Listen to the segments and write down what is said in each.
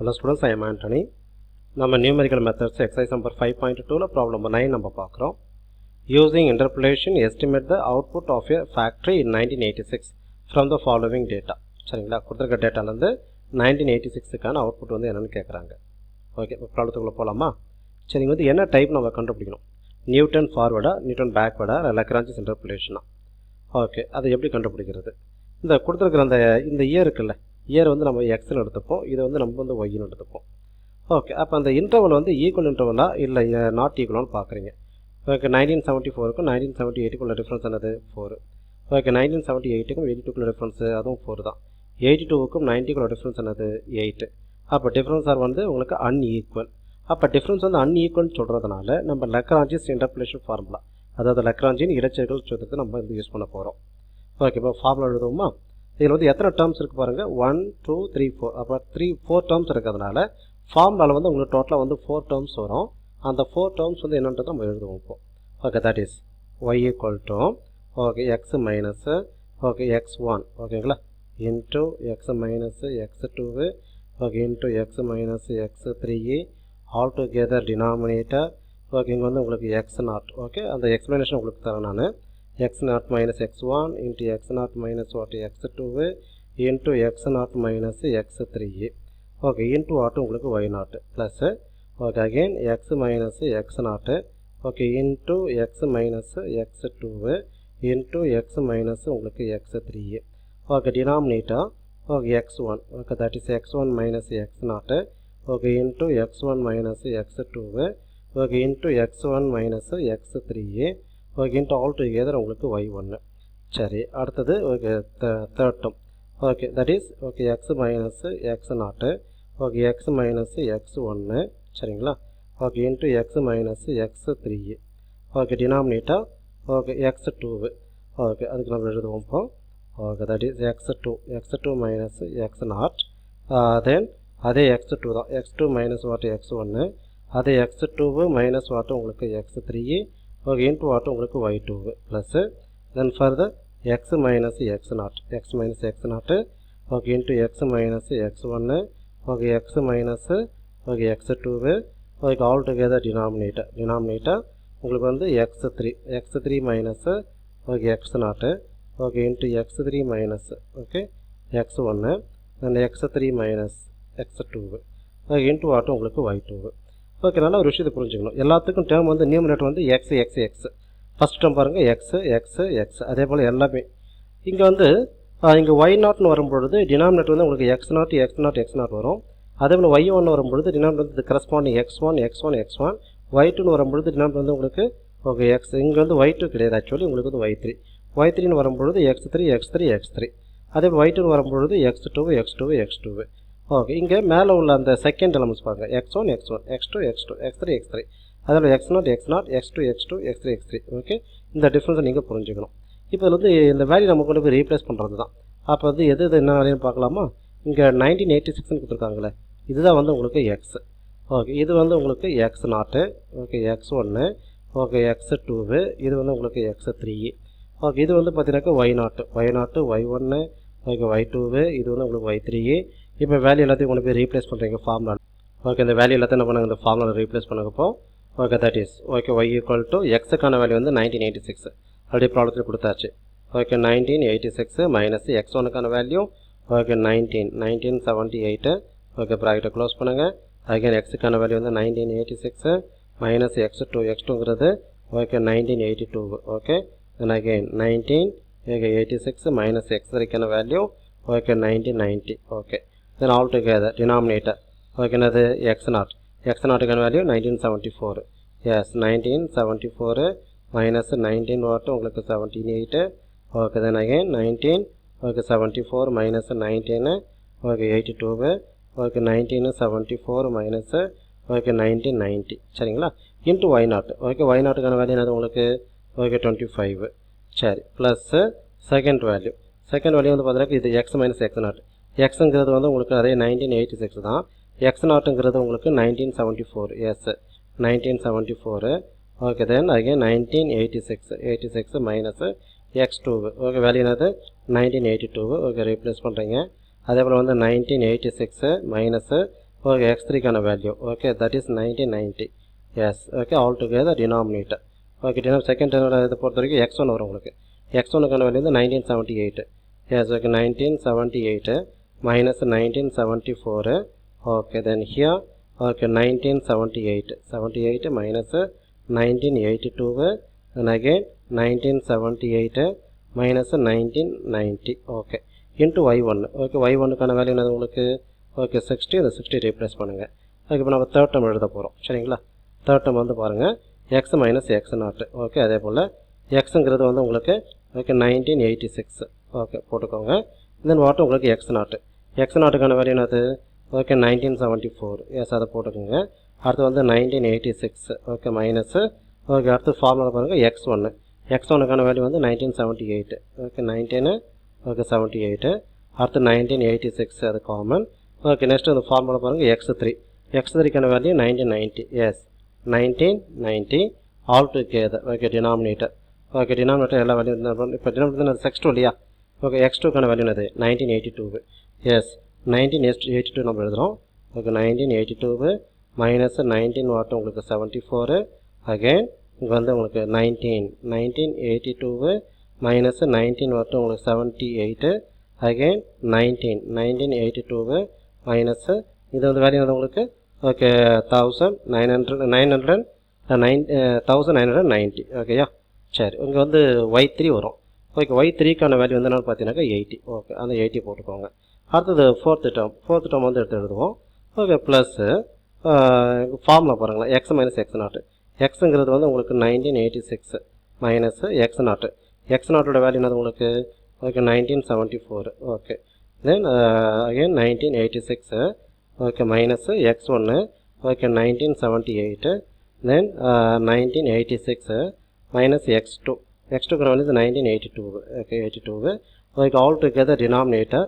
Hello students I am Antony நம்ம numerical methods exercise number five point டூவில் problem number nine நம்ம பார்க்குறோம். Using interpolation estimate the output of a factory in nineteen eighty six from the following data சரிங்களா? கொடுத்துருக்க டேட்டாலேருந்து nineteen eighty சிக்ஸுக்கான output வந்து என்னென்னு கேட்குறாங்க ஓகே இப்போ ப்ராப்ளத்துக்குள்ளே போகலாமா சரி வந்து என்ன டைப் நம்ம கண்டுபிடிக்கணும்? நியூட்டன் ஃபார்வர்டா நியூட்டன் பேக்வேர்டா இல்லை லக்ரான்சிஸ் இன்டர்புலேஷனா ஓகே அதை எப்படி கண்டுபிடிக்கிறது? இந்த கொடுத்துருக்குற அந்த இந்த இயர் இருக்குல்ல இயர் வந்து நம்ம எக்ஸ்னு எடுத்துப்போம். இதை வந்து நம்ம வந்து ஒய்னு எடுத்துப்போம். ஓகே அப்போ அந்த இன்டர்வல் வந்து ஈக்குவல் இன்டர்வலா இல்லை நாட் ஈக்குவலான்னு பார்க்குறீங்க ஓகே நைன்டீன் செவன்ட்டி ஃபோருக்கும் நைன்டீன் செவன்ட்டி எயிட்டுக்குள்ள டிஃப்ரென்ஸ் என்னது? ஃபோர் ஓகே நைன்டீன் செவன்ட்டி எயிட்டுக்கும் எயிட்டி டூக்குள்ள டிஃப்ரென்ஸ் அதுவும் ஃபோர் தான். எயிட்டி டூவுக்கும் நைன்ட்டிக்குள்ள டிஃப்ரென்ஸ் என்னது? எயிட்டு அப்போ டிஃப்ரென்ஸ் ஆர் வந்து உங்களுக்கு அன்ஈக்குவல் அப்போ டிஃப்ரென்ஸ் வந்து அன்ஈக்குவல்னு சொல்கிறதுனால நம்ம லக்ரான்ஜிஸ் இன்டர்பிளேஷன் ஃபார்முலா அதாவது லக்ரான்ஜின் இடைச்செருகல் சூத்திரத்தை நம்ம வந்து யூஸ் பண்ண போகிறோம் ஓகே இப்போ ஃபார்முலா எழுதுவோமா? இதில் வந்து எத்தனை டேர்ம்ஸ் இருக்குது பாருங்கள் ஒன் டூ த்ரீ ஃபோர் அப்போ த்ரீ ஃபோர் டேர்ம்ஸ் இருக்கிறதுனால ஃபார்முலாவில் வந்து உங்களுக்கு டோட்டலாக வந்து ஃபோர் டேர்ம்ஸ் வரும். அந்த ஃபோர் டேர்ம்ஸ் வந்து என்னன்றது நம்ம எழுதுவோம் இப்போ. Okay that is y equal to okay x minus okay x one ஓகேங்களா into x minus x two okay into x minus x three all together denominator okay இங்கே வந்து உங்களுக்கு எக்ஸ் நாட் ஓகே அந்த எக்ஸ்ப்ளனேஷன் உங்களுக்கு தரேன் நான். X not minus x one into x not minus what x two into x not minus x three okay into what உங்களுக்கு y not plus okay again x minus x not okay into x minus x two into x minus உங்களுக்கு x three okay denominator okay x one okay that is x one minus x not okay into x one minus x two okay into x one minus x three okay into all together உங்களுக்கு y ஒன்று சரி அடுத்தது okay third term okay that is okay x minus x not okay x minus x ஒன்று சரிங்களா? Okay into x minus x three okay denominator okay x two okay அதுக்கு நம்ம எழுதுவோம் இப்போ. Okay that is x two x two minus x not then அதே x two தான். X two minus what x ஒன்று அதே எக்ஸ் டூவு மைனஸ் வாட்டு உங்களுக்கு x three okay into what உங்களுக்கு y two plus then further x minus x not x minus x not okay into x minus x ஒன்று okay x minus okay x two okay all together denominator denominator உங்களுக்கு வந்து x three x three minus okay x not okay into x three minus okay x ஒன்று then x three minus x two okay into வாட்டும் உங்களுக்கு y two okay நல்லா ஒரு விஷயத்தை புரிஞ்சுக்கணும். எல்லாத்துக்கும் டேர்ம் வந்து நியூமினேட்டர் வந்து x x x first term பாருங்கள் எக்ஸ் எக்ஸ் எக்ஸ் அதே போல் எல்லாமே. இங்கே வந்து இங்கே ஒய் நாட்னு வரும்பொழுது டினாமினேட்டர் வந்து உங்களுக்கு x not x not x not வரும். அதே போல் ஒய் ஒன்று வரும்பொழுது டினாமினேட்டர் வந்து corresponding x one x one x one y டூன்னு வரும்பொழுது டினாமினேட்டர் வந்து உங்களுக்கு ஓகே எக்ஸ் இங்கே வந்து ஒய் டூ கிடையாது ஆக்சுவலி உங்களுக்கு வந்து ஒய் த்ரீ ஒய் த்ரீன்னு வரும்பொழுது x three x three x three அதே போல் ஒய் டூன்னு வரும்பொழுது x two x two x two okay இங்கே மேலே உள்ள அந்த செகண்ட் எலமெண்ட்ஸ் பாருங்கள் x one x one x two x two x three x three அதில் x not x not x two x two x three x three okay இந்த டிஃப்ரென்ஸை நீங்கள் புரிஞ்சுக்கணும். இப்போ இதில் வந்து இந்த வேல்யூ நம்ம கொண்டு போய் ரீப்ளேஸ் பண்ணுறது தான் அப்போ வந்து எது எது என்ன வேலைன்னு பார்க்கலாமா? இங்கே நைன்டீன் எயிட்டி சிக்ஸ்னு கொடுத்துருக்காங்களே. இதுதான் வந்து உங்களுக்கு எக்ஸ் ஓகே இது வந்து உங்களுக்கு எக்ஸ் நாட்டு ஓகே எக்ஸ் ஒன்று ஓகே எக்ஸ் டூவு இது வந்து உங்களுக்கு எக்ஸ் த்ரீ ஓகே இது வந்து பார்த்தீங்கன்னாக்கா ஒய் நாட்டு ஒய் நாட்டு ஒய் ஒன்று ஓகே ஒய் டூவு இது வந்து உங்களுக்கு ஒய் த்ரீ இப்போ வேல்யூ எல்லாத்தையும் கொண்டு போய் ரீப்ளேஸ் பண்ணுறீங்க ஃபார்முலா ஓகே இந்த வேல்யூ எல்லாத்தையும் என்ன பண்ணுங்க? இந்த formula replace பண்ணக்கப்போ okay that is okay y equal to எக்ஸுக்கான value வந்து நைன்டீன் எயிட்டி சிக்ஸ் ஆல்ரெடி ப்ராப்ளத்தில் கொடுத்தாச்சு. Okay nineteen eighty six minus x ஒனுக்கான value okay nineteen nineteen seventy eight okay ப்ராக்கெட்டை close பண்ணுங்கள் again எக்ஸுக்கான வேல்யூ வந்து nineteen eighty six minus x two x டூங்கிறது okay nineteen eighty two okay then again nineteen okay eighty six minus x வரைக்கான value okay nineteen ninety okay then all together denominator okay என்னது? X not X நாட்டுக்கான value nineteen seventy four is nineteen seventy four minus nineteen what உங்களுக்கு seventeen eight okay then again nineteen okay seventy four minus nineteen okay eighty two okay nineteen seventy four minus okay nineteen ninety சரிங்களா into y naught okay y நாட்டுக்கான value என்னது உங்களுக்கு? Okay twenty five சரி plus second value second value வந்து பார்த்தீங்கன்னா இது x minus x nought எக்ஸுங்கிறது வந்து உங்களுக்கு அதே நைன்டீன் எயிட்டி சிக்ஸ் தான். எக்ஸ் நாட்டுங்கிறது உங்களுக்கு nineteen seventy four yes nineteen seventy four okay then again nineteen eighty six eighty six minus X two okay value என்னது? Nineteen eighty two okay replace பண்ணுறீங்க அதே போல் வந்து nineteen eighty six minus okay X த்ரீக்கான value okay that is nineteen ninety yes okay all together denominator okay டினாம் second இதை பொறுத்த வரைக்கும் X one வரும் உங்களுக்கு. எக்ஸ் ஒனுக்கான வேல்யூ வந்து nineteen seventy eight yes okay nineteen seventy eight minus nineteen seventy four okay then here okay nineteen seventy eight seventy eight minus nineteen eighty two then again nineteen seventy eight minus nineteen ninety okay ஒன்று okay Y value என்னது உங்களுக்கு? Okay sixty அந்த sixty replace பண்ணுங்கள் அதுக்கு இப்போ நம்ம third டம் எழுத போகிறோம் சரிங்களா? தேர்ட் டம் வந்து பாருங்கள் x minus x naught okay அதே போல் எக்ஸுங்கிறது வந்து உங்களுக்கு okay nineteen eighty six okay போட்டுக்கோங்க. தென் வாட்டு உங்களுக்கு எக்ஸ் நாட்டு எக்ஸ் நாட்டுக்கான வேல்யூ என்னது? Okay nineteen seventy four yes அதை போட்டுக்கோங்க. அடுத்து வந்து nineteen eighty six okay minus okay அடுத்து ஃபார்முலா பாருங்கள் எக்ஸ் ஒன்று எக்ஸ் ஒனுக்கான வேல்யூ வந்து nineteen seventy eight okay nineteen okay seventy eight அடுத்து நைன்டீன் எயிட்டி சிக்ஸ் அது காமன் ஓகே நெக்ஸ்ட் அந்த ஃபார்முலா பாருங்கள் X three X த்ரீக்கான value nineteen ninety is nineteen ninety all together okay denominator okay denominator எல்லா value இப்போ denominator sex two இல்லையா? Okay X டூக்கான value என்னது? Nineteen eighty two yes nineteen yes eighty two நம்ம எழுதுகிறோம் okay nineteen eighty two minus nineteen what உங்களுக்கு seventy four again இங்கே வந்து உங்களுக்கு nineteen nineteen eighty two minus nineteen what உங்களுக்கு seventy eight again nineteen nineteen eighty two minus இது வந்து value uh, uh, வந்து உங்களுக்கு? Okay thousand nine hundred nine hundred nine thousand nine hundred ninety ஓகேயா சரி இங்கே வந்து ஒய் த்ரீ வரும். ஓகே ஒய் த்ரீக்கான வேல்யூ வந்து என்னென்னு பார்த்தீங்கன்னாக்கா எயிட்டி ஓகே அந்த எயிட்டி போட்டுக்கோங்க. அடுத்தது ஃபோர்த்து டேர்ம் ஃபோர்த்து டேர்ம் வந்து எடுத்து எழுதுவோம். ஓகே ப்ளஸ்ஸு ஃபார்மில் பாருங்களேன். எக்ஸ் மைனஸ் எக்ஸ் நாட்டு எக்ஸுங்கிறது வந்து உங்களுக்கு nineteen eighty six minus X naught X நாட்டோட வேல்யூ என்னது உங்களுக்கு? Okay nineteen seventy four okay then again nineteen eighty six okay minus X ஒன்று okay nineteen seventy eight then nineteen eighty six minus X two X டூக்கிற வந்து nineteen eighty two okay eighty two okay all together denominator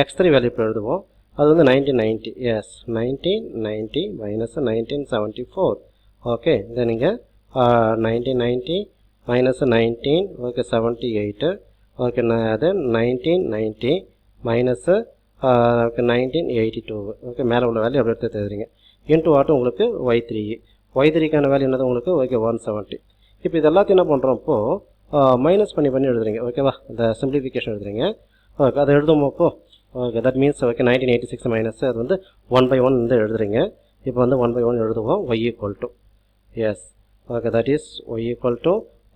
X three value இப்போ எழுதுவோம். அது வந்து nineteen ninety yes nineteen ninety minus nineteen seventy four okay then இங்கே nineteen ninety minus nineteen okay seventy eight okay அது nineteen ninety minus okay nineteen eighty two okay மேலே உள்ள value அப்படி எடுத்து எழுதுறீங்க. இன்ட்டு வாட்டும் உங்களுக்கு ஒய் த்ரீ ஒய் த்ரீக்கான வேல்யூ என்னது உங்களுக்கு? ஓகே ஒன் செவன்ட்டி இப்போ இது எல்லாத்தையும் என்ன பண்ணுறோம் இப்போது மைனஸ் பண்ணி பண்ணி எழுதுறீங்க. ஓகேவா இந்த சிம்பிளிஃபிகேஷன் எழுதுறீங்க. ஓகே அதை எழுதும் அப்போது okay that means okay nineteen eighty six minus அது வந்து ஒன் பை ஒன் வந்து எழுதுறீங்க. இப்போ வந்து ஒன் பை ஒன் எழுதுவோம் Y equal to yes okay that is Y equal to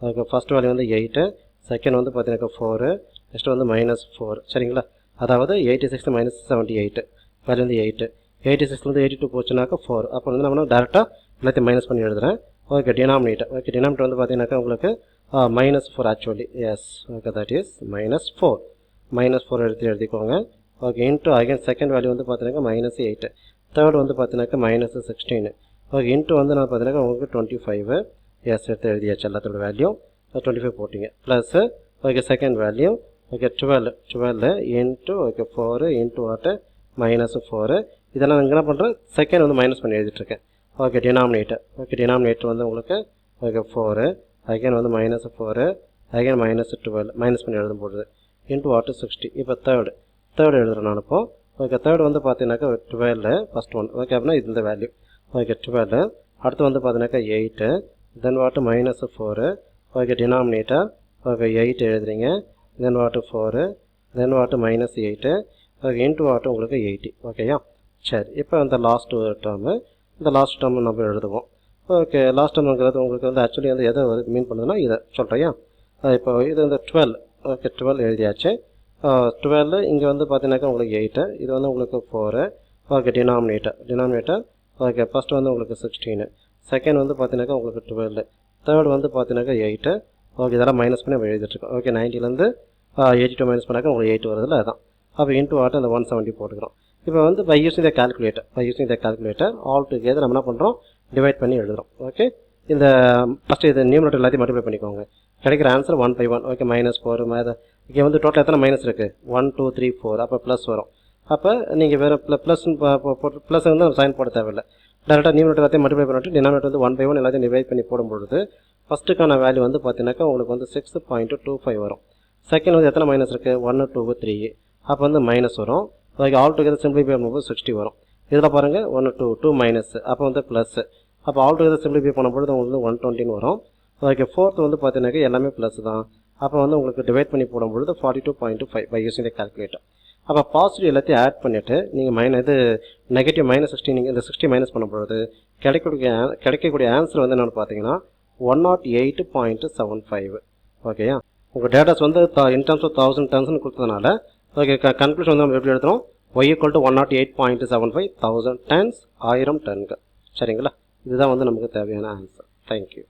okay first value வந்து எயிட்டு செகண்ட் வந்து பார்த்தீங்கன்னாக்கா ஃபோரு நெக்ஸ்ட் வந்து மைனஸ் ஃபோர் சரிங்களா? அதாவது eighty six minus seventy eight value வந்து எயிட்டு எயிட்டி சிக்ஸ்லேருந்து எயிட்டி டூ போச்சுனாக்கா ஃபோர் அப்போ வந்து நம்ம டேரெக்டாக எல்லாத்தையும் மைனஸ் பண்ணி எழுதுறேன். ஓகே டினாமினேட்டர் ஓகே டினாமினேட்டர் வந்து பார்த்தீங்கன்னாக்கா உங்களுக்கு minus four actually yes okay that is minus four minus four எடுத்து எழுதிக்கோங்க. Okay into again second value வந்து பார்த்தீங்கன்னா மைனஸ் எயிட்டு தேர்ட் வந்து பார்த்தீங்கன்னாக்கா மைனஸ் சிக்ஸ்டீன் ஓகே இன்ட்டு வந்து நான் பார்த்தீங்கன்னா உங்களுக்கு டுவெண்ட்டி ஃபைவ் எஸ் எடுத்து எழுதியாச்சு எல்லாத்தோட வேல்யூ டுவெண்ட்டி ஃபைவ் போட்டிங்க. Plus okay second value okay twelve twelve into okay four into what minus four இதெல்லாம் நான் என்ன பண்ணுறேன் செகண்ட் வந்து மைனஸ் பண்ணி எழுதிட்டுருக்கேன். ஓகே டினாமினேட்டர் ஓகே டினாமினேட்டர் வந்து உங்களுக்கு ஓகே ஃபோரு அகைன் வந்து minus four again minus twelve minus பண்ணி எழுதும் போடுது இன்ட்டு வாட்டு சிக்ஸ்டி இப்போ தேர்டு தேர்டு எழுதுகிறேன் நான் இப்போ. ஓகே தேர்டு வந்து பார்த்தீங்கன்னாக்கா டுவெல் ஃபஸ்ட் ஒன் ஓகே அப்படின்னா இது இந்த வேல்யூ ஓகே டுவெல் அடுத்து வந்து பார்த்தீங்கன்னாக்கா eight then what minus four okay denominator okay eight எழுதுறீங்க. தென் வாட்டு four then what minus eight okay into what உங்களுக்கு எயிட்டி ஓகேயா சரி இப்போ இந்த லாஸ்ட் டேர்மு இந்த லாஸ்ட் டேர்ம் நம்ம எழுதுவோம். ஓகே லாஸ்ட் டேர்ம்ங்கிறது உங்களுக்கு வந்து ஆக்சுவலி வந்து எதை மீன் பண்ணுதுன்னா இதை சொல்கிறேன் இப்போ இது வந்து டுவெல் ஓகே டுவெல் எழுதியாச்சு. டுவெல் இங்கே வந்து பார்த்தீங்கன்னாக்கா உங்களுக்கு எயிட்டு இது வந்து உங்களுக்கு four okay denominator denominator okay first வந்து உங்களுக்கு சிக்ஸ்டீனு செகண்ட் வந்து பார்த்தீங்கன்னாக்கா உங்களுக்கு டுவெல் தேர்ட் வந்து பார்த்தீங்கன்னாக்கா எயிட்டு ஓகே இதெல்லாம் மைனஸ் பண்ணி நம்ம எழுதிட்டுருக்கோம் ஓகே நைன்ட்டிலேருந்து எயிட்டி டூ மைனஸ் பண்ணாக்கா உங்களுக்கு எயிட் வருதுல அதுதான் அப்போ இன்ட்டு வாட்டர் அந்த ஒன் செவன்ட்டி போட்டுக்கிறோம். இப்போ வந்து by using the calculator by using the calculator all together நம்ம என்ன பண்ணுறோம் டிவைட் பண்ணி எழுதுகிறோம் ஓகே இந்த ஃபஸ்ட்டு இது நியூமரேட்டர் எல்லாத்தையும் மல்டிப்ளை பண்ணிக்கோங்க. கிடைக்கிற answer one by one okay minus four மேத இங்கே வந்து டோட்டல் எத்தனை மைனஸ் இருக்குது ஒன் டூ த்ரீ ஃபோர் அப்போ ப்ளஸ் வரும். அப்போ நீங்கள் வேறு ப்ள போட்டு ப்ளஸ் வந்து சைன் போட தேவையில்லை. டேரெக்டாக நியூமரேட்டர் எல்லாத்தையும் மல்டிப்ளை பண்ணிட்டு டினாமினேட்டர் வந்து ஒன் பை ஒன் எல்லாத்தையும் டிவைட் பண்ணி போடும்பொழுது ஃபஸ்ட்டுக்கான வேல்யூ வந்து பார்த்தீங்கன்னாக்கா உங்களுக்கு வந்து சிக்ஸ் பாயிண்ட் டூ ஃபைவ் வரும். செகண்ட் வந்து எத்தனை மைனஸ் இருக்குது ஒன்று டூ த்ரீ அப்போ வந்து மைனஸ் வரும். அதுக்கு ஆல் டுகெதர் சிம்பிளிஃபை பண்ணும்போது சிக்ஸ்டி வரும். இதில் பாருங்கள் ஒன்று டூ டூ மைனஸ் அப்போ வந்து ப்ளஸ் அப்போ ஆல் டுகெதர் சிம்பிளிஃபை பண்ணும்பொழுது உங்களுக்கு ஒன் டுவெண்ட்டின்னு வரும். அதுக்கு ஃபோர்த் வந்து பார்த்தீங்கன்னாக்கா எல்லாமே ப்ளஸ் தான். அப்போ வந்து உங்களுக்கு டிவைட் பண்ணி போடும்பொழுது forty two point five by using the calculator அப்போ பாசிட்டிவ் எல்லாத்தையும் ஆட் பண்ணிவிட்டு நீங்கள் மைன இது நெகட்டிவ் மைனஸ் சிக்ஸ்டி நீங்கள் இந்த சிக்ஸ்டி மைனஸ் பண்ணும்பொழுது கிடைக்கக்கூடிய கிடைக்கக்கூடிய ஆன்சர் வந்து என்னென்னு பார்த்தீங்கன்னா one naught oh eight point seven five ஓகேயா உங்கள் டேட்டாஸ் வந்து இன் டர்ம்ஸ் ஆஃப் தௌசண்ட் டர்ம்ஸ்னு கொடுத்ததுனால ஓகே கன்க்ளூஷன் வந்து நம்ம எப்படி எடுத்துகிறோம் Y equal to one naught eight point seven five thousand tons ஆயிரம் டன்கள் சரிங்களா? இதுதான் வந்து நமக்கு தேவையான ஆன்சர் தேங்க்யூ